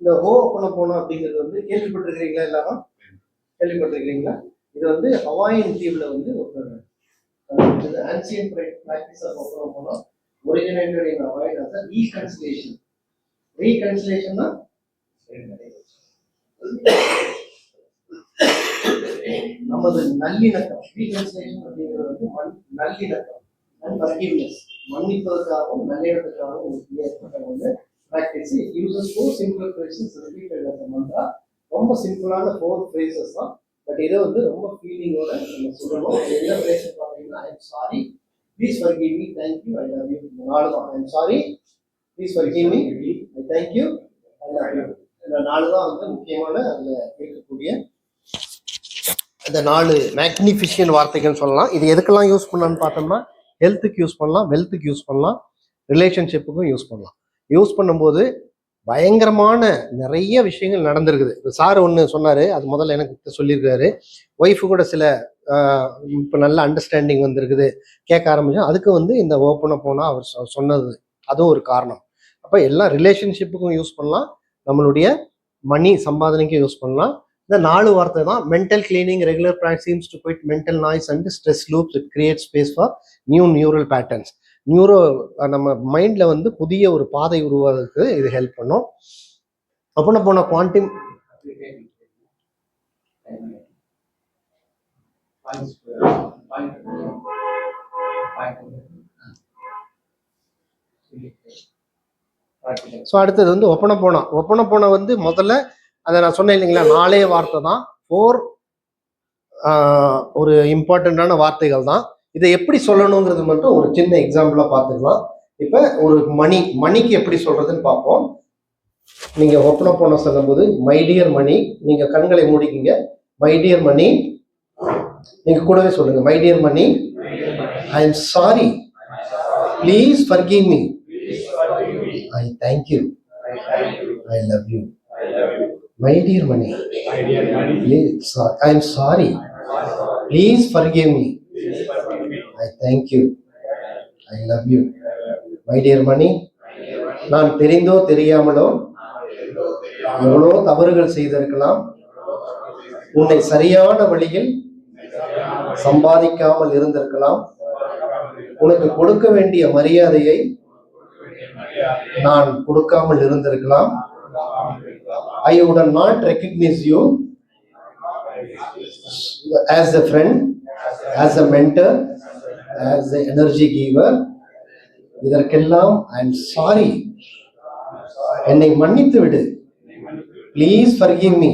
இந்த ஹோ பண்ண போனோம் அப்படிங்கிறது வந்து கேள்விப்பட்டிருக்கிறீங்களா எல்லாரும்? கேள்விப்பட்டிருக்கிறீங்களா? இது வந்து ஹவாயின் தீவுல வந்து ஒரு ancient practice of ho'oponopono originated in Hawaii as reconciliation ரீகன்சிலேஷன்னா நமது நல்லிணக்கம். ரீகன்சிலேஷன் அப்படிங்கிறது வந்து மண் நல்லிணக்கம். அண்ட் ஃபர்கிவ்னஸ் மன்னிப்பதற்காகவும் நல்லிணக்கத்துக்காகவும் ஏற்பட்ட வந்து practice uses four simple phrases repeated as mantra ரொம்ப சிம்பிளான ஃபோர் ஃப்ரேசஸ் தான். பட் இதை வந்து ரொம்ப ஃபீலிங்கோட நம்ம சொல்லணும். என்ன ஃப்ரேஸ் பார்த்தீங்கன்னா I am sorry please forgive me thank you I love you இந்த நாலு தான். I am sorry please forgive me I thank you I love you இந்த நாலு தான் வந்து முக்கியமான அதில் இருக்கக்கூடிய இந்த நாலு மேக்னிஃபிஷியன் வார்த்தைகள்னு சொல்லலாம். இது எதுக்கெல்லாம் யூஸ் பண்ணலாம்னு பார்த்தோம்னா ஹெல்த்துக்கு யூஸ் பண்ணலாம் வெல்த்துக்கு யூஸ் பண்ணலாம் ரிலேஷன்ஷிப்புக்கும் யூஸ் பண்ணலாம். யூஸ் பண்ணும்போது பயங்கரமான நிறைய விஷயங்கள் நடந்திருக்குது. இப்போ சார் ஒன்று சொன்னார் அது முதல்ல எனக்கு சொல்லியிருக்காரு. ஒய்ஃபு கூட சில இப்போ நல்ல அண்டர்ஸ்டாண்டிங் வந்திருக்குது. கேட்க ஆரம்பிச்சோம் அதுக்கு வந்து இந்த ஓப்பனாக போனால் அவர் சொன்னது. அதுவும் ஒரு காரணம். அப்போ எல்லா ரிலேஷன்ஷிப்புக்கும் யூஸ் பண்ணலாம். நம்மளுடைய மணி சம்பாதனைக்கும் யூஸ் பண்ணலாம். இந்த நாலு வார்த்தை தான் mental cleaning regular practice to quit mental noise and stress loops it create space for new neural patterns neuro நம்ம மைண்டில் வந்து புதிய ஒரு பாதை உருவாகிறதுக்கு இது ஹெல்ப் பண்ணும். அப்புறம் போன குவான்டிம் ஸோ அடுத்தது வந்து ஒப்பன போனா ஒப்பன போனா வந்து முதல்ல அதை நான் சொன்னேன் இல்லைங்களா நாலே வார்த்தை தான். ஃபோர் ஒரு இம்பார்ட்டண்ட்டான வார்த்தைகள் தான். இதை எப்படி சொல்லணுங்கிறது மட்டும் ஒரு சின்ன எக்ஸாம்பிளாக பார்த்துக்கலாம். இப்போ ஒரு மணி மணிக்கு எப்படி சொல்றதுன்னு பார்ப்போம். நீங்க ஒப்பனை போன சொல்லும்போது மை டியர் மணி நீங்க கண்களை மூடிக்கிங்க. மை டியர் மணி நீங்க கூடவே சொல்லுங்க. My dear money I am sorry please forgive me I thank you I love you my dear money I am sorry please forgive me I thank you I love you my dear money நான் தெரிந்தோ தெரியாமலோ எவ்வளோ தவறுகள் செய்திருக்கலாம். உன்னை சரியான வழியில் சம்பாதிக்காமல் இருந்திருக்கலாம். உனக்கு கொடுக்க வேண்டிய மரியாதையை நான் கொடுக்காமல் இருந்திருக்கலாம். I didn't not recognise you as a friend as a mentor as a energy giver இதற்கெல்லாம் ஐ எம் சாரி என்னை மன்னித்து விடு. ப்ளீஸ் ஃபர்கிவ் மீ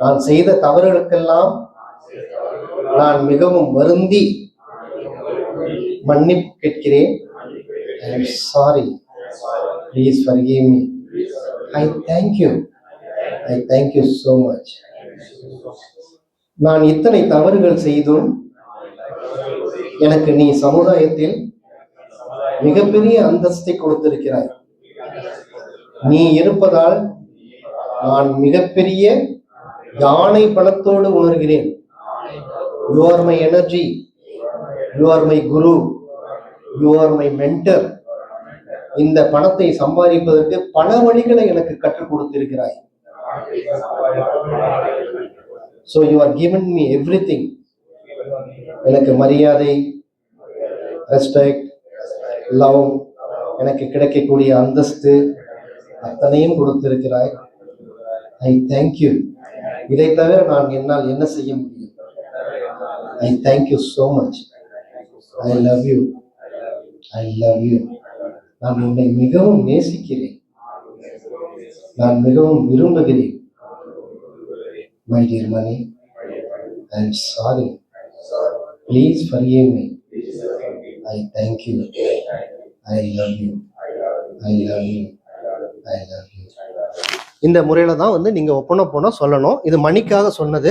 நான் செய்த தவறுகளுக்கெல்லாம் நான் மிகவும் வருந்தி மன்னிப்பு கேட்கிறேன். I am sorry please forgive me I thank you I thank you so much நான் இத்தனை தவறுகள் செய்தும் எனக்கு நீ சமுதாயத்தில் மிகப்பெரிய அந்தஸ்தை கொடுத்திருக்கிறாய். நீ இருப்பதால் நான் மிகப்பெரிய யானை பலத்தோடு உணர்கிறேன். You are my energy you are my guru you are my mentor இந்த பணத்தை சம்பாதிப்பதற்கு பல வழிகளை எனக்கு கற்றுக் கொடுத்திருக்கிறாய். So you are given me everything எனக்கு மரியாதை ரெஸ்பெக்ட் லவ் எனக்கு கிடைக்கக்கூடிய அந்தஸ்து அத்தனையும் கொடுத்திருக்கிறாய். ஐ தேங்க்யூ இதை தவிர நான் என்னால் என்ன செய்ய முடியும்? I thank you so much I love you I love you நான் உன்னை மிகவும் நேசிக்கிறேன். நான் மிகவும் விரும்புகிறேன். My dear money I am sorry please forgive me. I thank you I love you I love you I love you இந்த முறையில தான் வந்து நீங்க ஒப்பனை போனா சொல்லணும். இது மணிக்காக சொன்னது.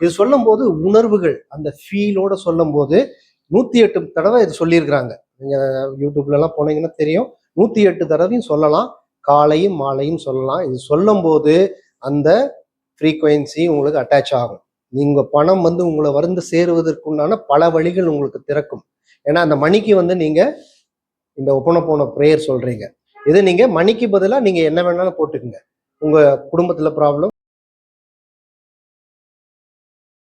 இது சொல்லும்போது உணர்வுகள் அந்த ஃபீலோட சொல்லும்போது நூத்தி எட்டு தடவை இது சொல்லியிருக்கிறாங்க. நீங்க யூடியூப்ல எல்லாம் போனீங்கன்னா தெரியும். நூத்தி எட்டு தடவையும் சொல்லலாம். காலையும் மாலையும் சொல்லலாம். இது சொல்லும்போது அந்த ஃப்ரீக்குவென்சி உங்களுக்கு அட்டாச் ஆகும். நீங்க பணம் வந்து உங்களை வந்து சேருவதற்குண்டான பல வழிகள் உங்களுக்கு திறக்கும். ஏன்னா அந்த மணிக்கு வந்து நீங்க இந்த ஒப்பனை போன ப்ரேயர் சொல்றீங்க. இது நீங்க மணிக்கு பதிலாக நீங்க என்ன வேணாலும் போட்டுக்குங்க. உங்கள் குடும்பத்தில் ப்ராப்ளம்